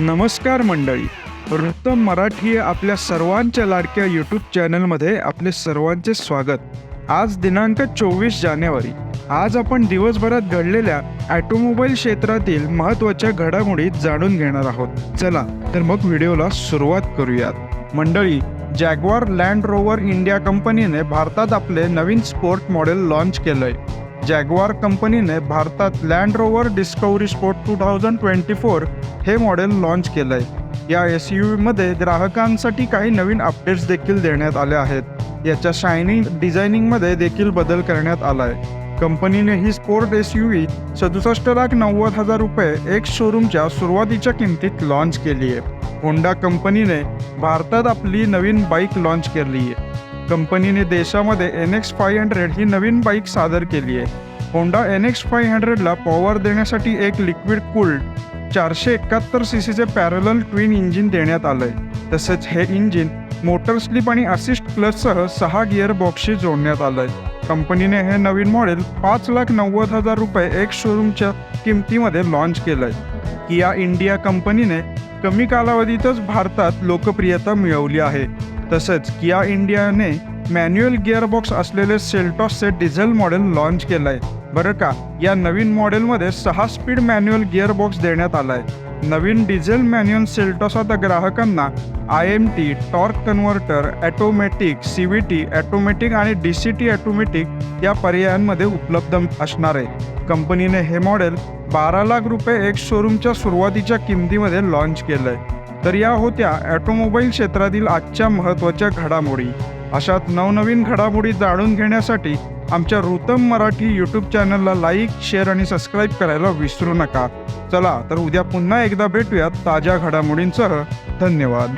नमस्कार मंडळी. वृत्तम मराठी आपल्या सर्वांच्या लाडक्या यूट्यूब चॅनलमध्ये आपले सर्वांचे स्वागत. आज दिनांक चोवीस जानेवारी. आज आपण दिवसभरात घडलेल्या ॲटोमोबाईल क्षेत्रातील महत्त्वाच्या घडामोडी जाणून घेणार आहोत. चला तर मग व्हिडिओला सुरुवात करूयात. मंडळी जॅग्वार लँड रोवर इंडिया कंपनीने भारतात आपले नवीन स्पोर्ट मॉडेल लॉन्च केलंय. जॅग्वार कंपनीने भारतात Land Rover Discovery Sport two thousand twenty four हे मॉडेल लॉन्च केलं आहे या एस यू व्हीमध्ये ग्राहकांसाठी काही नवीन अपडेट्स देखील देण्यात आले आहेत. याच्या शायनिंग डिझायनिंगमध्ये देखील बदल करण्यात आला आहे कंपनीने ही स्पोर्ट एस यू व्ही सदुसष्ट लाख नव्वद हजार रुपये एक शोरूमच्या सुरुवातीच्या किमतीत लॉन्च केली आहे होंडा कंपनीने भारतात आपली नवीन बाईक लॉन्च केली आहे कंपनीने देशामध्ये एन एक्स फाय हंड्रेड ही नवीन बाईक सादर केली आहे होंडा एन एक्स फाय हंड्रेडला पॉवर देण्यासाठी एक लिक्विड कूल्ड चारशे एकाहत्तर सी सीचे पॅरल ट्विन इंजिन देण्यात आलं आहे तसेच हे इंजिन मोटर स्लिप आणि असिस्ट प्लससह सहा गिअर बॉक्सशी जोडण्यात आलं आहे कंपनीने हे नवीन मॉडेल पाच लाख नव्वद हजार रुपये एक शोरूमच्या किमतीमध्ये लॉन्च केलं आहे किया इंडिया कंपनीने कमी कालावधीतच भारतात लोकप्रियता मिळवली आहे. तसंच किया इंडियाने मॅन्युअल गिअरबॉक्स असलेले सेल्टॉसचे डिझेल मॉडेल लॉन्च केलं आहे बरं का या नवीन मॉडेलमध्ये सहा स्पीड मॅन्युअल गिअरबॉक्स देण्यात आला आहे नवीन डिझेल मॅन्युअल सेल्टॉस आता ग्राहकांना I M T torque converter automatic C V T automatic आणि डी सी टी ॲटोमॅटिक या पर्यायांमध्ये उपलब्ध असणार आहे. कंपनीने हे मॉडेल बारा लाख रुपये एक शोरूमच्या सुरुवातीच्या किमतीमध्ये लॉन्च केलं आहे तर या होत्या ॲटोमोबाईल क्षेत्रातील आजच्या महत्त्वाच्या घडामोडी. अशात नवनवीन घडामोडी जाणून घेण्यासाठी आमच्या ऋतम मराठी यूट्यूब चॅनलला लाईक शेअर आणि सबस्क्राईब करायला विसरू नका. चला तर उद्या पुन्हा एकदा भेटूयात ताज्या घडामोडींसह. धन्यवाद.